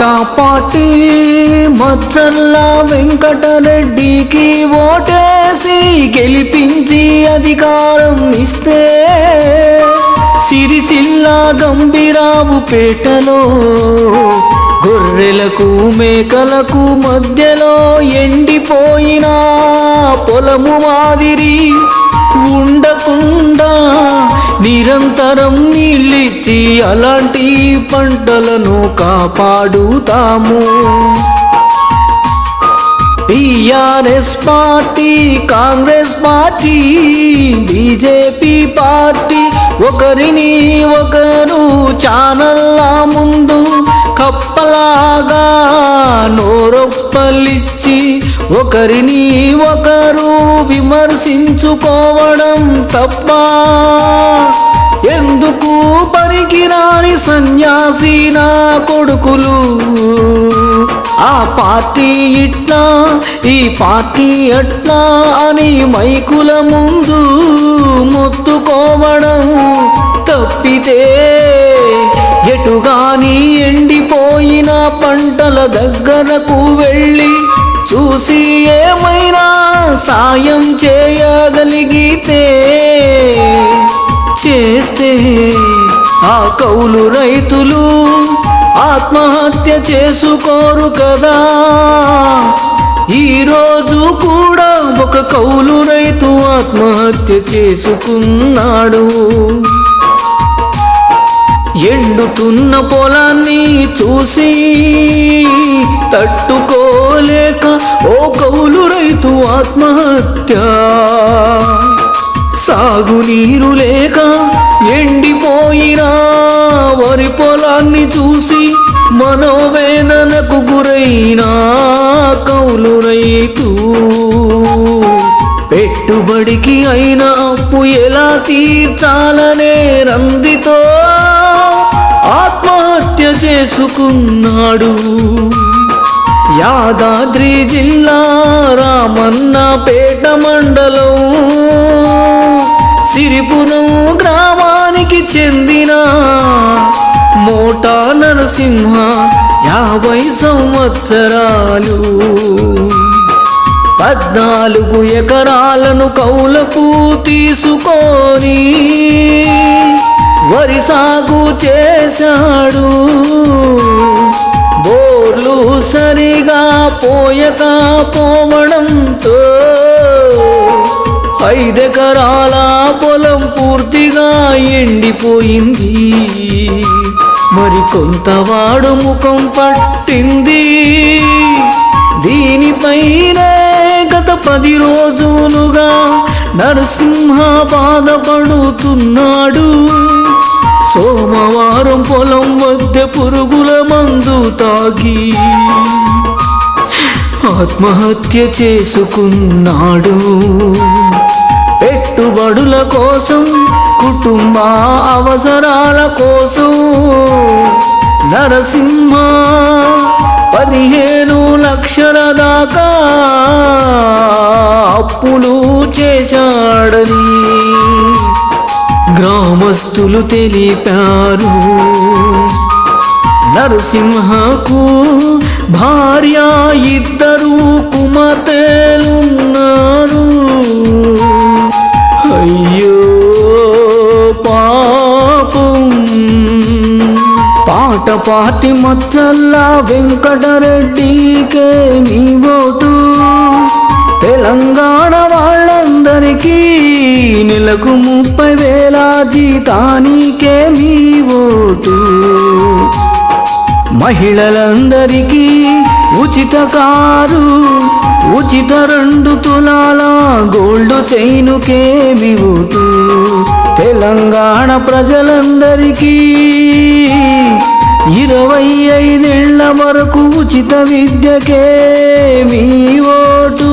టాటా మచ్చల్లా వెంకటరెడ్డికి ఓటేసి గెలిపించి అధికారం ఇస్తే సిరిసిల్ల గంభీరావు పేటలో గొర్రెలకు మేకలకు మధ్యలో ఎండిపోయిన పొలము మాదిరి ఉండకుండా నిరంతరం నీళ్ళిచ్చి అలాంటి పంటలను కాపాడుతాము. TRS party Congress party BJP party ఒకరిని ఒకరు ఛానల్లా ముందు కప్పలాగా నోరొప్పలిచ్చి ఒకరిని ఒకరు విమర్శించుకోవడం తప్ప ఎందుకు పనికిరాని సన్యాసి నా కొడుకులు? ఆ పార్టీ ఇట్టా ఈ పార్టీ అట్టా అని మైకుల ముందు మొత్తుకోవడం తప్పితే ఎటుగాని ఎండిపోయిన పంటల దగ్గరకు వెళ్ళి చూసి ఏమైనా సాయం చేయగలిగితే చేస్తే ఆ కౌలు రైతులు ఆత్మహత్య చేసుకోరు కదా. ఈరోజు కూడా ఒక కౌలు రైతు ఆత్మహత్య చేసుకున్నాడు. ఎండుతున్న పొలాన్ని చూసి లేక ఓ కౌలు రైతు ఆత్మహత్య. సాగునీరు లేక ఎండిపోయినా వరి పొలాన్ని చూసి మనోవేదనకు గురైన కౌలు రైతు. పెట్టుబడికి అయిన అప్పు ఎలా తీర్చాలనే రందితో ఆత్మహత్య చేసుకున్నాడు. యాదాద్రి జిల్లా రామన్నపేట మండలం. సిరిపురం గ్రామానికి చెందిన మోటా నరసింహ యాభై సంవత్సరాలు. పద్నాలుగు ఎకరాలను కౌలకు తీసుకొని వరి సాగు చేశాడు. బోర్లు సరిగా పోయక పోవడంతో ఐదెకరాల పొలం పూర్తిగా ఎండిపోయింది. మరి కొంతవాడు ముఖం పట్టింది. దీనిపైనే గత పది రోజులుగా నరసింహ బాధపడుతున్నాడు. సోమవారం పొలం వద్ద పురుగుల మందు తాగి ఆత్మహత్య చేసుకున్నాడు. పెట్టుబడుల కోసం కుటుంబ అవసరాల కోసం నరసింహ పదిహేను లక్షల దాకా అప్పులు చేశాడని గ్రామస్తులు తెలిపారు. నరసింహకు భార్య ఇద్దరు కుమార్తెలున్నారు. అయ్యో పాపం. పాట పాటి మచ్చల్లా వెంకటరెడ్డికే మీ ఓటు. తెలంగాణ నెలకు ముప్పై వేల జీతానికే మీ ఓటు. మహిళలందరికీ ఉచిత కారు ఉచిత రెండు తులాల గోల్డ్ చైనుకేమి ఓటు. తెలంగాణ ప్రజలందరికీ ఇరవై ఐదేళ్ళ వరకు ఉచిత విద్యకే మీ ఓటు.